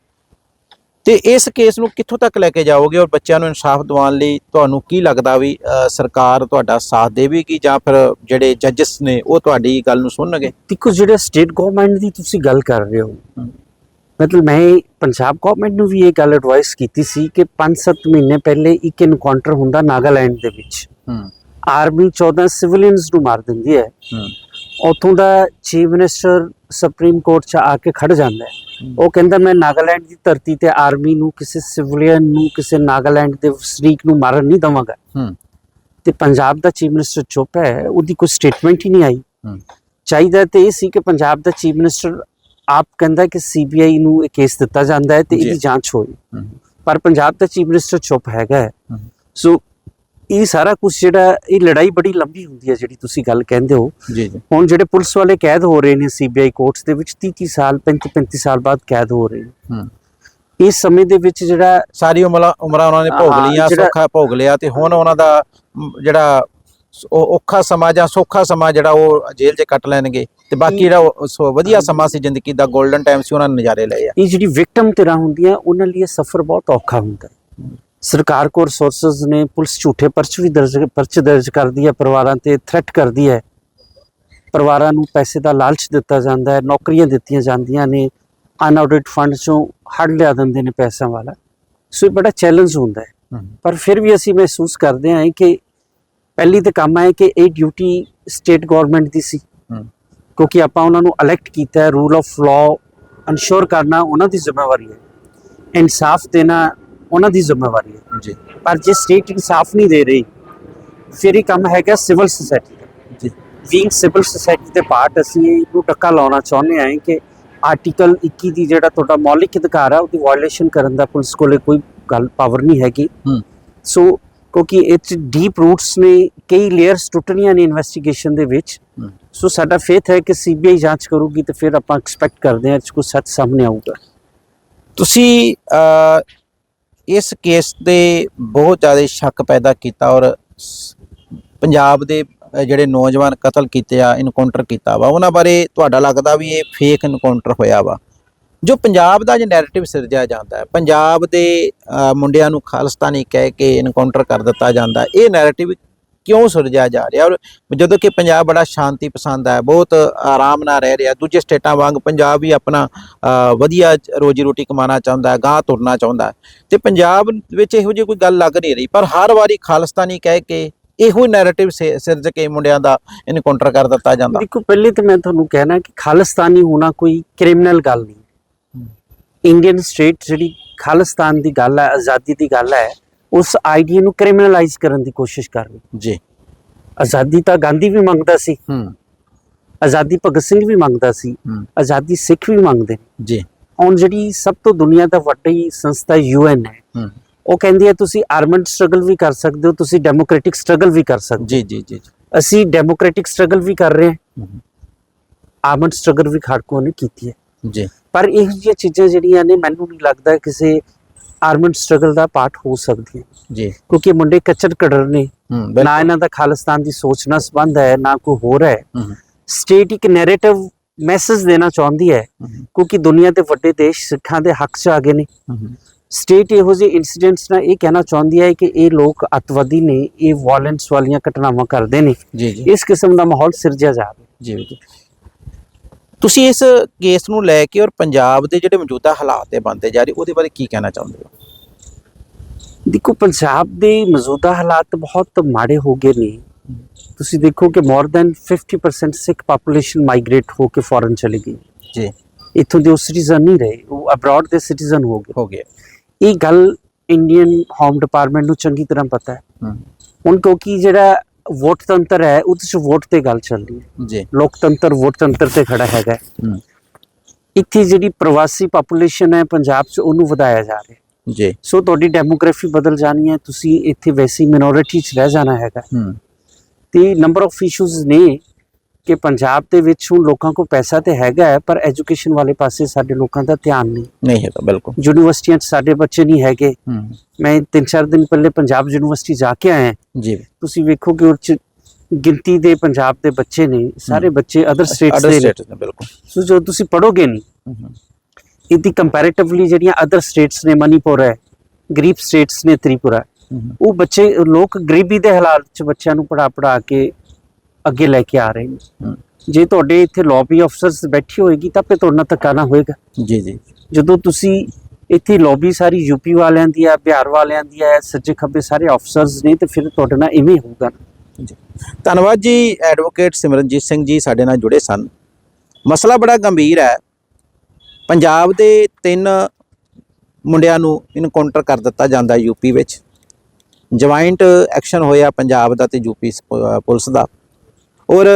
ਤੇ ਇਸ ਕੇਸ ਨੂੰ ਕਿੱਥੋਂ ਤੱਕ ਲੈ ਕੇ ਜਾਓਗੇ ਔਰ ਬੱਚਿਆਂ ਨੂੰ ਇਨਸਾਫ ਦਿਵਾਉਣ ਲਈ ਤੁਹਾਨੂੰ ਕੀ ਲੱਗਦਾ ਵੀ ਸਰਕਾਰ ਤੁਹਾਡਾ ਸਾਥ ਦੇਵੇਗੀ ਜਾਂ ਫਿਰ ਜਿਹੜੇ ਜੱਜਸ ਨੇ ਉਹ ਤੁਹਾਡੀ ਗੱਲ ਨੂੰ ਸੁਣਨਗੇ? ਦੇਖੋ ਜਿਹੜਾ ਸਟੇਟ ਗਵਰਨਮੈਂਟ ਦੀ ਤੁਸੀਂ ਗੱਲ ਕਰ ਰਹੇ ਹੋ। ਮਤਲਬ ਮੈਂ ਪੰਜਾਬ ਗਵਰਨਮੈਂਟ ਨੂੰ ਵੀ ਇਹ ਗੱਲ ਐਡਵਾਈਸ ਕੀਤੀ ਸੀ ਕਿ 5-7 ਮਹੀਨੇ ਪਹਿਲੇ ਇੱਕ ਇਨਕਾਊਂਟਰ ਹੁੰਦਾ ਨਾਗਾਲੈਂਡ ਦੇ ਵਿੱਚ। ਆਰਮੀ 14 ਸਿਵਿਲੀਅਨਸ ਨੂੰ ਮਾਰ ਦਿੰਦੀ ਹੂੰ। ਉਥੋਂ ਦਾ ਚੀਫ ਮਿਨਿਸਟਰ ਸੁਪਰੀਮ ਕੋਰਟ 'ਚ ਆ ਕੇ ਖੜ ਜਾਂਦਾ ਹੈ। ਉਹ ਕਹਿੰਦਾ ਮੈਂ ਨਾਗਾਲੈਂਡ ਦੀ ਧਰਤੀ ਤੇ ਆਰਮੀ ਨੂੰ ਕਿਸੇ ਸਿਵਿਲੀਅਨ ਨੂੰ ਕਿਸੇ ਨਾਗਾਲੈਂਡ ਦੇ ਵਸਨੀਕ ਨੂੰ ਮਾਰਨ ਨਹੀਂ ਦਵਾਂਗਾ। ਤੇ ਪੰਜਾਬ ਦਾ ਚੀਫ ਮਿਨਿਸਟਰ ਚੁੱਪ ਹੈ ਉਹਦੀ ਕੋਈ ਸਟੇਟਮੈਂਟ ਹੀ ਨਹੀਂ ਆਈ। ਚਾਹੀਦਾ ਤੇ ਇਹ ਸੀ ਕਿ ਪੰਜਾਬ ਦਾ ਚੀਫ ਮਿਨਿਸਟਰ ਆਪ ਕਹਿੰਦਾ ਕਿ ਸੀਬੀਆਈ ਨੂੰ ਇਹ ਕੇਸ ਦਿੱਤਾ ਜਾਂਦਾ ਹੈ ਤੇ। ਇਹਦੀ ਜਾਂਚ ਹੋਏ ਹੂੰ। ਪਰ ਪੰਜਾਬ ਦਾ ਚੀਫ ਮਿਨਿਸਟਰ ਚੁੱਪ ਹੈਗਾ। ਸੋ ਇਹ ਸਾਰਾ ਕੁਝ ਜਿਹੜਾ ਇਹ ਲੜਾਈ ਬੜੀ ਲੰਬੀ ਹੁੰਦੀ ਹੈ ਜਿਹੜੀ ਤੁਸੀਂ ਗੱਲ ਕਹਿੰਦੇ ਹੋ। ਜੀ ਜੀ। ਹੁਣ ਜਿਹੜੇ ਪੁਲਿਸ ਵਾਲੇ ਕੈਦ ਹੋ ਰਹੇ ਨੇ ਸੀਬੀਆਈ ਕੋਰਟਸ ਦੇ ਵਿੱਚ 30 30 ਸਾਲ 35 35 ਸਾਲ ਬਾਅਦ ਕੈਦ ਹੋ ਰਹੇ ਨੇ। ਹੂੰ। ਇਸ ਸਮੇਂ ਦੇ ਵਿੱਚ ਜਿਹੜਾ ਸਾਰੀ ਉਮਰਾਂ ਉਮਰਾਂ ਉਹਨਾਂ ਨੇ ਭੋਗ ਲਈਆਂ ਸੌਖਾ ਭੋਗ ਲਿਆ ਤੇ ਹੁਣ ਉਹਨਾਂ ਦਾ ਜਿਹੜਾ ਔਖਾ ਸਮਾਂ ਜਾਂ ਸੌਖਾ ਸਮਾਂ ਜਿਹੜਾ ਉਹ ਜੇਲ੍ਹ 'ਚ ਕੱਟ ਲੈਣਗੇ ਤੇ ਬਾਕੀ ਜਿਹੜਾ ਵਧੀਆ ਸਮਾਂ ਸੀ ਜ਼ਿੰਦਗੀ ਦਾ 골ਡਨ ਟਾਈਮ ਸੀ ਉਹਨਾਂ ਨੇ ਨਜ਼ਾਰੇ ਲਏ ਆ। ਇਹ ਜਿਹੜੀ ਵਿਕਟਮ ਧਿਰਾਂ ਹੁੰਦੀਆਂ ਉਹਨਾਂ ਲਈ ਇਹ ਸਫਰ ਬਹੁਤ ਔਖਾ ਹੁੰਦਾ। ਹੈ ਸਰਕਾਰ ਕੋਲ ਰਿਸੋਰਸਸ ਨੇ ਪੁਲਿਸ ਝੂਠੇ ਪਰਚ ਵੀ ਦਰਜ ਪਰਚ ਦਰਜ ਕਰਦੀ ਹੈ ਪਰਿਵਾਰਾਂ ਤੇ ਥ੍ਰੈਟ ਕਰਦੀ ਹੈ। ਪਰਿਵਾਰਾਂ ਨੂੰ ਪੈਸੇ ਦਾ ਲਾਲਚ ਦਿੱਤਾ ਜਾਂਦਾ ਹੈ ਨੌਕਰੀਆਂ ਦਿੱਤੀਆਂ ਜਾਂਦੀਆਂ ਨੇ ਅਨਆਡਿਟ ਫੰਡ ਚੋਂ ਹੜ ਲਿਆ ਦਿੰਦੇ ਨੇ ਪੈਸਿਆਂ ਵਾਲਾ। ਸੋ ਇਹ ਬੜਾ ਚੈਲੰਜ ਹੁੰਦਾ ਹੈ। ਪਰ ਫਿਰ ਵੀ ਅਸੀਂ ਮਹਿਸੂਸ ਕਰਦੇ ਹਾਂ ਕਿ ਪਹਿਲੀ ਤਾਂ ਕੰਮ ਹੈ ਕਿ ਇਹ ਡਿਊਟੀ ਸਟੇਟ ਗਵਰਨਮੈਂਟ ਦੀ ਸੀ। ਕਿਉਂਕਿ ਆਪਾਂ ਉਹਨਾਂ ਨੂੰ ਇਲੈਕਟ ਕੀਤਾ ਹੈ ਰੂਲ ਆਫ ਲਾਅ ਅਨਸ਼ੋਰ ਕਰਨਾ ਉਹਨਾਂ ਦੀ ਜ਼ਿੰਮੇਵਾਰੀ ਹੈ। ਇਨਸਾਫ ਦੇਣਾ ਉਹਨਾਂ ਦੀ ਜ਼ਿੰਮੇਵਾਰੀ ਹੈ। ਜੀ। ਪਰ ਜੇ ਸਟੇਟ ਇਨਸਾਫ ਨਹੀਂ ਦੇ ਰਹੀ ਫਿਰ ਇਹ ਕੰਮ ਹੈਗਾ ਸਿਵਲ ਸੁਸਾਇਟੀ ਦਾ। ਜੀ। ਬੀਇੰਗ ਸਿਵਲ ਸੁਸਾਇਟੀ ਦੇ ਪਾਰਟ ਅਸੀਂ ਇਹਨੂੰ ਟੱਕਾ ਲਾਉਣਾ ਚਾਹੁੰਦੇ ਹਾਂ ਕਿ ਆਰਟੀਕਲ 21 ਦੀ ਜਿਹੜਾ ਤੁਹਾਡਾ ਮੌਲਿਕ ਅਧਿਕਾਰ ਹੈ ਉਹਦੀ ਵਾਇਓਲੇਸ਼ਨ ਕਰਨ ਦਾ ਪੁਲਿਸ ਕੋਲੇ ਕੋਈ ਗੱਲ ਪਾਵਰ ਨਹੀਂ ਹੈਗੀ। ਹੂੰ। ਸੋ ਕਿਉਂਕਿ 'ਚ ਡੀਪ ਰੂਟਸ ਨੇ ਕਈ ਲੇਅਰਸ ਟੁੱਟਣੀਆਂ ਨੇ ਇਨਵੈਸਟੀਗੇਸ਼ਨ ਦੇ ਵਿੱਚ। ਸੋ ਸਾਡਾ ਫੇਥ ਹੈ ਕਿ ਸੀਬੀਆਈ ਜਾਂਚ ਕਰੂਗੀ ਤੇ ਫਿਰ ਆਪਾਂ ਐਕਸਪੈਕਟ ਕਰਦੇ ਹਾਂ ਕੁਝ ਸੱਚ ਸਾਹਮਣੇ ਆਊਗਾ। ਤੁਸੀਂ ਇਸ ਕੇਸ ਦੇ ਬਹੁਤ ਜ਼ਿਆਦਾ ਸ਼ੱਕ ਪੈਦਾ ਕੀਤਾ ਔਰ ਸ- ਪੰਜਾਬ ਦੇ ਜਿਹੜੇ ਨੌਜਵਾਨ ਕਤਲ ਕੀਤੇ ਆ ਇਨਕਾਊਂਟਰ ਕੀਤਾ ਵਾ, ਉਹਨਾਂ ਬਾਰੇ ਤੁਹਾਡਾ ਲੱਗਦਾ ਵੀ ਇਹ ਫੇਕ ਇਨਕਾਊਂਟਰ ਹੋਇਆ ਵਾ? ਜੋ ਪੰਜਾਬ ਦਾ ਜੇ ਨੈਰੇਟਿਵ ਸਿਰਜਿਆ ਜਾਂਦਾ ਹੈ, ਪੰਜਾਬ ਦੇ ਮੁੰਡਿਆਂ ਨੂੰ ਖਾਲਿਸਤਾਨੀ ਕਹਿ ਕੇ ਇਨਕਾਊਂਟਰ ਕਰ ਦਿੱਤਾ ਜਾਂਦਾ, ਇਹ ਨੈਰੇਟਿਵ ਕਿਉਂ ਸਿਰਜਿਆ ਜਾ ਰਿਹਾ? ਔਰ ਜਦੋਂ ਕਿ ਪੰਜਾਬ ਬੜਾ ਸ਼ਾਂਤੀ ਪਸੰਦ ਹੈ ਬਹੁਤ ਆਰਾਮ ਨਾਲ ਰਹਿ ਰਿਹਾ ਦੂਜੇ ਸਟੇਟਾਂ ਵਾਂਗ ਪੰਜਾਬ ਵੀ ਆਪਣਾ ਵਧੀਆ ਰੋਜੀ ਰੋਟੀ ਕਮਾਉਣਾ ਚਾਹੁੰਦਾ ਹੈ ਗਾਂ ਤੁਰਨਾ ਚਾਹੁੰਦਾ ਤੇ ਪੰਜਾਬ ਵਿੱਚ ਇਹੋ ਜਿਹੀ ਕੋਈ ਗੱਲ ਲੱਗ ਨਹੀਂ ਰਹੀ ਪਰ ਹਰ ਵਾਰੀ ਖਾਲਿਸਤਾਨੀ ਕਹਿ ਕੇ ਇਹੋ ਨੈਰੇਟਿਵ ਸਿਰਜ ਕੇ ਮੁੰਡਿਆਂ ਦਾ ਇਨਕਾਊਂਟਰ ਕਰ ਦਿੱਤਾ ਜਾਂਦਾ। ਦੇਖੋ ਪਹਿਲੇ ਤਾਂ ਮੈਂ ਤੁਹਾਨੂੰ ਕਹਿਣਾ ਕਿ ਖਾਲਿਸਤਾਨੀ ਹੋਣਾ ਕੋਈ ਕ੍ਰਿਮੀਨਲ ਗੱਲ ਨਹੀਂ। ਇੰਡੀਅਨ ਸਟੇਟ ਜਿਹੜੀ ਖਾਲਿਸਤਾਨ ਦੀ ਗੱਲ ਹੈ ਆਜ਼ਾਦੀ ਦੀ ਗੱਲ ਹੈ ਉਸ ਆਈਡੀਆ ਨੂੰ ਕ੍ਰਿਮੀਨਲਾਈਜ਼ ਕਰਨ ਦੀ ਕੋਸ਼ਿਸ਼ ਕਰ ਰਹੀ। ਜੀ। ਆਜ਼ਾਦੀ ਤਾਂ ਗਾਂਧੀ ਵੀ ਮੰਗਦਾ ਸੀ। ਹੂੰ। ਆਜ਼ਾਦੀ ਭਗਤ ਸਿੰਘ ਵੀ ਮੰਗਦਾ ਸੀ। ਆਜ਼ਾਦੀ ਸਿੱਖ ਵੀ ਮੰਗਦੇ ਜੀ। ਹੁਣ ਜਿਹੜੀ ਸਭ ਤੋਂ ਦੁਨੀਆ ਦਾ ਵੱਡੀ ਸੰਸਥਾ ਯੂਐਨ ਹੈ ਹੂੰ। ਉਹ ਕਹਿੰਦੀ ਹੈ ਤੁਸੀਂ ਆਰਮਡ ਸਟਰਗਲ ਵੀ ਕਰ ਸਕਦੇ ਹੋ ਤੁਸੀਂ ਡੈਮੋਕ੍ਰੈਟਿਕ ਸਟਰਗਲ ਵੀ ਕਰ ਸਕਦੇ ਜੀ ਜੀ ਜੀ ਅਸੀਂ ਡੈਮੋਕ੍ਰੈਟਿਕ ਸਟਰਗਲ ਵੀ ਕਰ ਰਹੇ ਹਾਂ। ਆਰਮਡ ਸਟਰਗਲ ਵੀ ਖਾੜਕੂਆਂ ਨੇ ਕੀਤੀ ਹੈ। ਜੀ। ਪਰ ਇਹੋ ਜਿਹੀਆਂ ਚੀਜ਼ਾਂ ਜਿਹੜੀਆਂ ਨੇ ਮੈਨੂੰ ਨਹੀਂ ਲੱਗਦਾ ਕਿਸੇ ਆਰਮਡ ਸਟਰਗਲ ਦਾ ਪਾਰਟ ਹੋ ਸਕਦੀਆਂ ਜੀ। ਕਿਉਂਕਿ ਮੁੰਡੇ ਕੱਚਰ ਕੜਰ ਨੇ। ਹੂੰ ਨਾ ਇਹਨਾਂ ਦਾ ਖਾਲਿਸਤਾਨ ਦੀ ਸੋਚ ਨਾਲ ਸੰਬੰਧ ਹੈ ਨਾ ਕੋਈ ਹੋਰ ਹੈ। ਹੂੰ, ਸਟੇਟ ਇੱਕ ਨੈਰੇਟਿਵ ਮੈਸੇਜ ਦੇਣਾ ਚਾਹੁੰਦੀ ਹੈ ਹੂੰ, ਕਿਉਂਕਿ ਦੁਨੀਆ ਦੇ ਵੱਡੇ ਦੇਸ਼ ਸਿੱਖਾਂ ਦੇ ਹੱਕ 'ਚ ਆ ਗਏ ਨੇ। ਹੂੰ, ਸਟੇਟ ਇਹੋ ਜਿਹੇ ਇਨਸੀਡੈਂਟਸ ਨਾਲ ਇਹ ਕਹਿਣਾ ਚਾਹੁੰਦੀ ਹੈ ਕਿ ਇਹ ਲੋਕ ਅੱਤਵਾਦੀ ਨੇ ਇਹ ਵਾਇਲੈਂਸ ਵਾਲੀਆਂ ਘਟਨਾਵਾਂ ਕਰਦੇ ਨੇ। ਇਸ ਕਿਸਮ ਦਾ ਮਾਹੌਲ ਸਿਰਜਿਆ ਜਾਵੇ ਜੀ ਜੀ ਤੁਸੀਂ ਇਸ ਕੇਸ ਨੂੰ ਲੈ ਕੇ ਔਰ ਪੰਜਾਬ ਦੇ ਜਿਹੜੇ ਮੌਜੂਦਾ ਹਾਲਾਤ ਤੇ ਬਣਦੇ ਜਾ ਰਹੇ ਉਹਦੇ ਬਾਰੇ ਕੀ ਕਹਿਣਾ ਚਾਹੁੰਦੇ ਹੋ? ਦੇਖੋ ਪੰਜਾਬ ਦੇ ਮੌਜੂਦਾ ਹਾਲਾਤ ਬਹੁਤ ਮਾੜੇ ਹੋ ਗਏ ਨੇ। ਤੁਸੀਂ ਦੇਖੋ ਕਿ more than 50% Sikh population migrate ਹੋ ਕੇ ਫੋਰਨ ਚਲੀ ਗਈ। ਜੀ। ਇੱਥੋਂ ਦੇ ਉਹ ਸਿਟੀਜ਼ਨ ਨਹੀਂ ਰਹੇ ਉਹ ਅਬਰਾਡ ਦੇ ਸਿਟੀਜ਼ਨ ਹੋ ਗਏ। ਹੋ ਗਿਆ ਇਹ ਗੱਲ ਇੰਡੀਅਨ ਹੋਮ ਡਿਪਾਰਟਮੈਂਟ ਨੂੰ ਚੰਗੀ ਤਰ੍ਹਾਂ ਪਤਾ ਹੈ। ਹੂੰ। ਹੁਣ ਕਿਉਂਕਿ ਜਿਹੜਾ ਵੋਟ ਤੰਤਰ ਹੈ ਉਹਦੇ 'ਚ ਵੋਟ ਤੇ ਗੱਲ ਚੱਲ ਰਹੀ ਹੈ। ਜੀ। ਲੋਕਤੰਤਰ ਵੋਟ ਤੰਤਰ ਤੇ ਖੜਾ ਹੈਗਾ ਇੱਥੇ ਜਿਹੜੀ ਪ੍ਰਵਾਸੀ ਪੋਪੂਲੇਸ਼ਨ ਹੈ ਪੰਜਾਬ 'ਚ ਉਹਨੂੰ ਵਧਾਇਆ ਜਾ ਰਿਹਾ ਜੀ। ਸੋ ਤੁਹਾਡੀ ਡੈਮੋਗ੍ਰਾਫੀ ਬਦਲ ਜਾਣੀ ਹੈ ਤੁਸੀਂ ਇੱਥੇ ਵੈਸੀ ਮਿਨੋਰਿਟੀ 'ਚ ਰਹਿ ਜਾਣਾ ਹੈਗਾ ਤੇ ਨੰਬਰ ਆਫ ਇਸ਼ੂਜ਼ ਨੇ ਕਿ ਪੰਜਾਬ ਦੇ ਵਿੱਚ ਹੁਣ ਲੋਕਾਂ ਕੋਲ ਪੈਸਾ ਤੇ ਹੈਗਾ ਹੈ ਪਰ ਐਜੂਕੇਸ਼ਨ ਵਾਲੇ ਪਾਸੇ ਸਾਡੇ ਲੋਕਾਂ ਦਾ ਧਿਆਨ ਨਹੀਂ। ਨਹੀਂ ਹੈਗਾ ਬਿਲਕੁਲ। ਯੂਨੀਵਰਸਿਟੀਆਂ 'ਚ ਸਾਡੇ ਬੱਚੇ ਨਹੀਂ ਹੈਗੇ। ਮੈਂ ਤਿੰਨ ਚਾਰ ਦਿਨ ਪਹਿਲੇ ਪੰਜਾਬ ਯੂਨੀਵਰਸਿਟੀ ਜਾ ਕੇ ਆਇਆ। ਜੀ। ਤੁਸੀਂ ਵੇਖੋ ਕਿ ਉਹ 'ਚ ਗਿਣਤੀ ਦੇ ਪੰਜਾਬ ਦੇ ਬੱਚੇ ਨੇ ਸਾਰੇ ਬੱਚੇ ਅਦਰ ਸਟੇਟਸ ਦੇ ਨੇ। ਬਿਲਕੁਲ। ਸੋ ਜੋ ਤੁਸੀਂ ਪੜੋਗੇ ਨਹੀਂ ਇਹਦੀ ਕੰਪੈਰੀਟਿਵਲੀ ਜਿਹੜੀਆਂ ਅਦਰ ਸਟੇਟਸ ਨੇ ਮਨੀਪੁਰ ਹੈ ਗਰੀਬ ਸਟੇਟਸ ਨੇ ਤ੍ਰਿਪੁਰਾ। ਉਹ ਬੱਚੇ ਲੋਕ ਗਰੀਬੀ ਦੇ ਹਾਲਾਤ 'ਚ ਬੱਚਿਆਂ ਨੂੰ ਪੜਾ ਪੜਾ ਕੇ ਅੱਗੇ ਲੈ ਕੇ ਆ ਰਹੇ ਨੇ। ਹੂੰ। ਜੇ ਤੁਹਾਡੇ ਇੱਥੇ ਲੌਬੀ ਅਫਸਰਸ ਬੈਠੀ ਹੋਏਗੀ ਤਾਂ ਫਿਰ ਤੁਹਾਡੇ ਨਾਲ ਧੱਕਾ ਨਾ ਹੋਏਗਾ। ਜੀ ਜੀ। ਜਦੋਂ ਤੁਸੀਂ ਇੱਥੇ ਲੌਬੀ ਸਾਰੀ ਯੂਪੀ ਵਾਲਿਆਂ ਦੀ ਹੈ ਬਿਹਾਰ ਵਾਲਿਆਂ ਦੀ ਹੈ ਸੱਜੇ ਖੱਬੇ ਸਾਰੇ ਅਫਸਰਸ ਨੇ ਤੇ ਫਿਰ ਤੁਹਾਡੇ ਨਾਲ ਇਵੇਂ ਹੋਊਗਾ ਜੀ। ਧੰਨਵਾਦ ਜੀ ਐਡਵੋਕੇਟ ਸਿਮਰਨਜੀਤ ਸਿੰਘ ਜੀ ਸਾਡੇ ਨਾਲ ਜੁੜੇ ਸਨ। ਮਸਲਾ ਬੜਾ ਗੰਭੀਰ ਹੈ। ਪੰਜਾਬ ਦੇ ਤਿੰਨ ਮੁੰਡਿਆਂ ਨੂੰ ਇਨਕਾਊਂਟਰ ਕਰ ਦਿੱਤਾ ਜਾਂਦਾ ਯੂਪੀ ਵਿੱਚ। ਜੁਆਇੰਟ ਐਕਸ਼ਨ ਹੋਇਆ ਪੰਜਾਬ ਦਾ ਤੇ ਯੂਪੀ ਪੁਲਿਸ ਦਾ। ਔਰ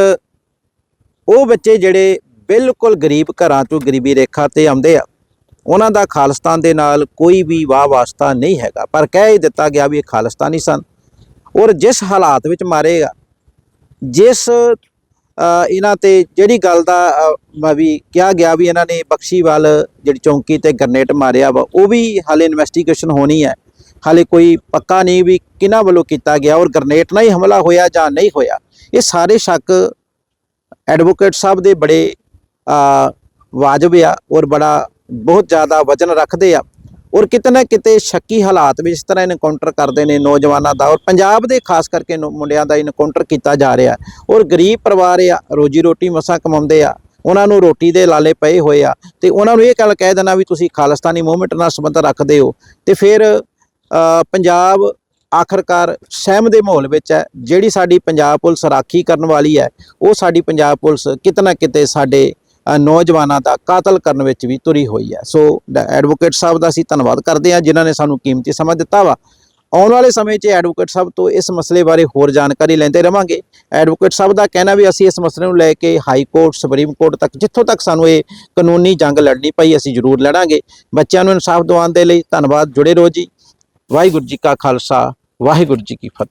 ਉਹ ਬੱਚੇ ਜਿਹੜੇ ਬਿਲਕੁਲ ਗਰੀਬ ਘਰਾਂ ਤੋਂ ਗਰੀਬੀ ਰੇਖਾ ਤੇ ਆਉਂਦੇ ਆ ਉਹਨਾਂ ਦਾ ਖਾਲਿਸਤਾਨ ਦੇ ਨਾਲ ਕੋਈ ਵੀ ਵਾਹ ਵਾਸਤਾ ਨਹੀਂ ਹੈਗਾ। ਪਰ ਕਹਿ ਹੀ ਦਿੱਤਾ ਗਿਆ ਵੀ ਇਹ ਖਾਲਿਸਤਾਨੀ ਸਨ। ਔਰ ਜਿਸ ਹਾਲਾਤ ਵਿੱਚ ਮਾਰੇਗਾ ਜਿਸ ਇਹਨਾਂ ਤੇ ਜਿਹੜੀ ਗੱਲ ਦਾ ਅ, ਵੀ ਕਿਹਾ ਗਿਆ ਵੀ ਇਹਨਾਂ ਨੇ ਬਖਸ਼ੀਵਾਲ ਜਿਹੜੀ ਚੌਂਕੀ ਤੇ ਗਰਨੇਟ ਮਾਰਿਆ ਵਾ ਉਹ ਵੀ ਹਾਲੇ ਇਨਵੈਸਟੀਗੇਸ਼ਨ ਹੋਣੀ ਹੈ। ਹਾਲੇ ਕੋਈ ਪੱਕਾ ਨਹੀਂ ਵੀ ਕਿਹਨਾਂ ਵੱਲੋਂ ਕੀਤਾ ਗਿਆ ਔਰ ਗਰਨੇਟ ਨਾਲ ਹੀ ਹਮਲਾ ਹੋਇਆ ਜਾਂ ਨਹੀਂ ਹੋਇਆ। ਇਹ ਸਾਰੇ ਸ਼ੱਕ ਐਡਵੋਕੇਟ ਸਾਹਿਬ ਦੇ ਬੜੇ ਵਾਜਬ ਆ ਔਰ ਬੜਾ, ਬਹੁਤ ਜ਼ਿਆਦਾ ਵਜਨ ਰੱਖਦੇ ਆ। ਔਰ ਕਿਤੇ ਨਾ ਕਿਤੇ ਸ਼ੱਕੀ ਹਾਲਾਤ ਵਿੱਚ ਇਸ ਤਰ੍ਹਾਂ ਇਨਕਾਊਂਟਰ ਕਰਦੇ ਨੇ ਨੌਜਵਾਨਾਂ ਦਾ। ਔਰ ਪੰਜਾਬ ਦੇ ਖਾਸ ਕਰਕੇ ਮੁੰਡਿਆਂ ਦਾ ਇਨਕਾਊਂਟਰ ਕੀਤਾ ਜਾ ਰਿਹਾ। ਔਰ ਗਰੀਬ ਪਰਿਵਾਰ ਆ, ਰੋਜੀ ਰੋਟੀ ਮਸਾਂ ਕਮਾਉਂਦੇ ਆ। ਉਹਨਾਂ ਨੂੰ ਰੋਟੀ ਦੇ ਲਾਲੇ ਪਏ ਹੋਏ ਆ। ਤੇ ਉਹਨਾਂ ਨੂੰ ਇਹ ਗੱਲ ਕਹਿ ਦੇਣਾ ਵੀ ਤੁਸੀਂ ਖਾਲਿਸਤਾਨੀ ਮੂਵਮੈਂਟ ਨਾਲ ਸੰਬੰਧ ਰੱਖਦੇ ਹੋ। ਤੇ ਫਿਰ ਪੰਜਾਬ ਆਖਰਕਾਰ ਸਹਿਮ ਦੇ ਮਾਹੌਲ ਵਿੱਚ ਹੈ। ਜਿਹੜੀ ਸਾਡੀ ਪੰਜਾਬ ਪੁਲਿਸ ਰਾਖੀ ਕਰਨ ਵਾਲੀ ਹੈ, ਉਹ ਸਾਡੀ ਪੰਜਾਬ ਪੁਲਿਸ ਕਿਤੇ ਨਾ ਕਿਤੇ ਸਾਡੇ ਨੌਜਵਾਨਾਂ ਦਾ ਕਾਤਲ ਕਰਨ ਵਿੱਚ ਵੀ ਤੁਰੀ ਹੋਈ ਹੈ। ਸੋ ਡ- ਐਡਵੋਕੇਟ ਸਾਹਿਬ ਦਾ ਅਸੀਂ ਧੰਨਵਾਦ ਕਰਦੇ ਹਾਂ, ਜਿਨ੍ਹਾਂ ਨੇ ਸਾਨੂੰ ਕੀਮਤੀ ਸਮਾਂ ਦਿੱਤਾ ਵਾ। ਆਉਣ ਵਾਲੇ ਸਮੇਂ 'ਚ ਐਡਵੋਕੇਟ ਸਾਹਿਬ ਤੋਂ ਇਸ ਮਸਲੇ ਬਾਰੇ ਹੋਰ ਜਾਣਕਾਰੀ ਲੈਂਦੇ ਰਵਾਂਗੇ। ਐਡਵੋਕੇਟ ਸਾਹਿਬ ਦਾ ਕਹਿਣਾ ਵੀ ਅਸੀਂ ਇਸ ਮਸਲੇ ਨੂੰ ਲੈ ਕੇ ਹਾਈ ਕੋਰਟ, ਸੁਪਰੀਮ ਕੋਰਟ ਤੱਕ, ਜਿੱਥੋਂ ਤੱਕ ਸਾਨੂੰ ਇਹ ਕਾਨੂੰਨੀ ਜੰਗ ਲੜਨੀ ਪਈ, ਅਸੀਂ ਜ਼ਰੂਰ ਲੜਾਂਗੇ। ਬੱਚਿਆਂ ਨੂੰ ਇਨਸਾਫ ਦਿਵਾਉਣ ਦੇ ਲਈ ਧੰਨਵਾਦ। ਜੁੜੇ ਰਹੋ ਜੀ। ਵਾਹਿਗੁਰੂ ਜੀ ਕਾ ਖਾਲਸਾ। ਵਾਹਿਗੁਰੂ ਜੀ ਕੀ ਫਤਿਹ।